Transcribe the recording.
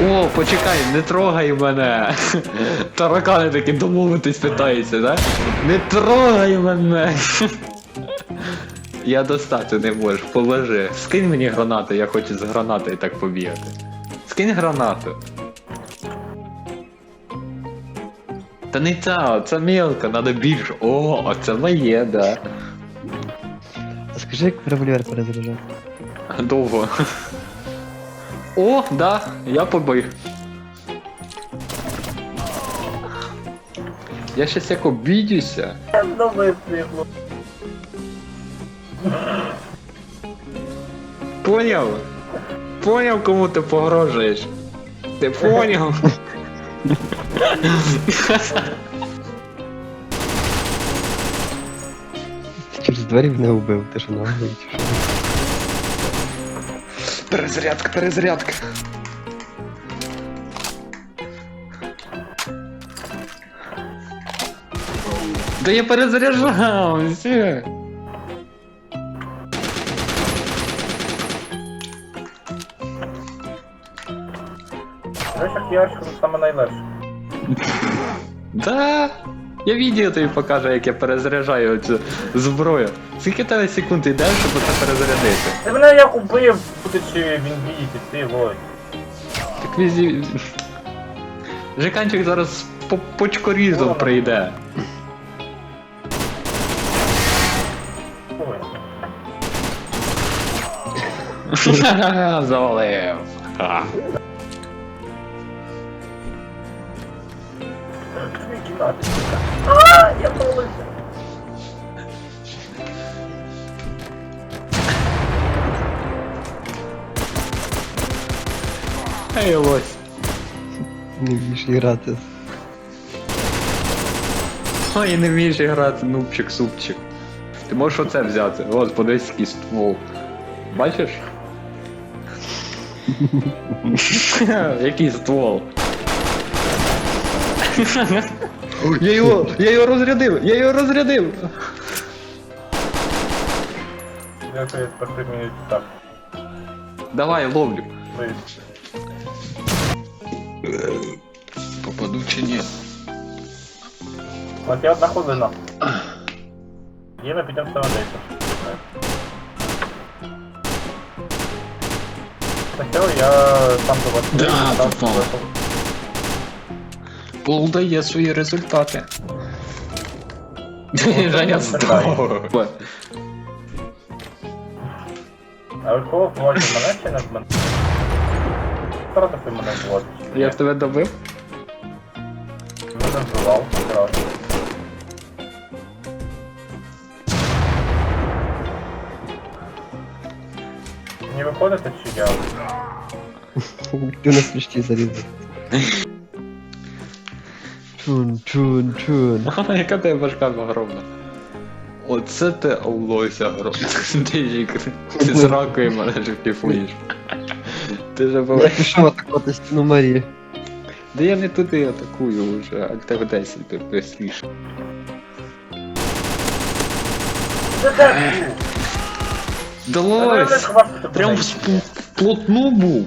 О, почекай, не трогай мене. Таракани такі домовитись питаються, да? Не трогай мене. Я достати не можу, положи. Скинь мені гранату, я хочу з гранатою так побігати. Скинь гранату. Та не ця, це мелко, надо більше. О, а це моє, да. А скажи, як револьвер перезаряджати? Довго. О, да, я побіг. Я щас як обідюся. Ну. Поняв? Поняв, кому ти погрожуєш? Ти поняв? Ти через двері мене вбив, ти що наглий чи що? Перезарядка, перезарядка. Да я перезаряджався. Знаєш, як ярчик це саме найлегше. Да. Я відео тобі покажу, як я перезаряджаю цю зброю. Скільки тебе секунд йде, щоб це перезарядити? Ти мене як убив, будучи він бійці, ти Володь. Так візі. Жиканчик зараз по почкорізом прийде. Ой. Завалив. Ха. А, я повалився. Ей, ось. Не вмієш грати. Ой, не вмієш грати, нубчик, супчик. Ти можеш оце взяти. От, подивись, який ствол. Бачиш? Який ствол? я його, я його розрядив, я його розрядив. Дякую, я тепер примінюю так. Давай, ловлю. Вийшло. Попаду чи ні? От я одна хвилина. Є ми підемо ставити. Спочатку я сам до вас. Да, там Пол дає свої результати. Женя здорово. А ви кого вводите мене чи не мене? Старати ти мене вводиш. Я в тебе добив? Мене вбивав, одразу. Не виходите чи я? Ти на смішті зарізав. Чун, чун, чун. Яка тебе башка огромна. Оце ти лося огромна. Ти ж ти з ракою мене ж піфуєш. Ти же Я був. пішов атакувати стіну Марії. Да я не туди атакую вже, а в тебе 10 ти присліш. Далось! Прям вс- вплотну був.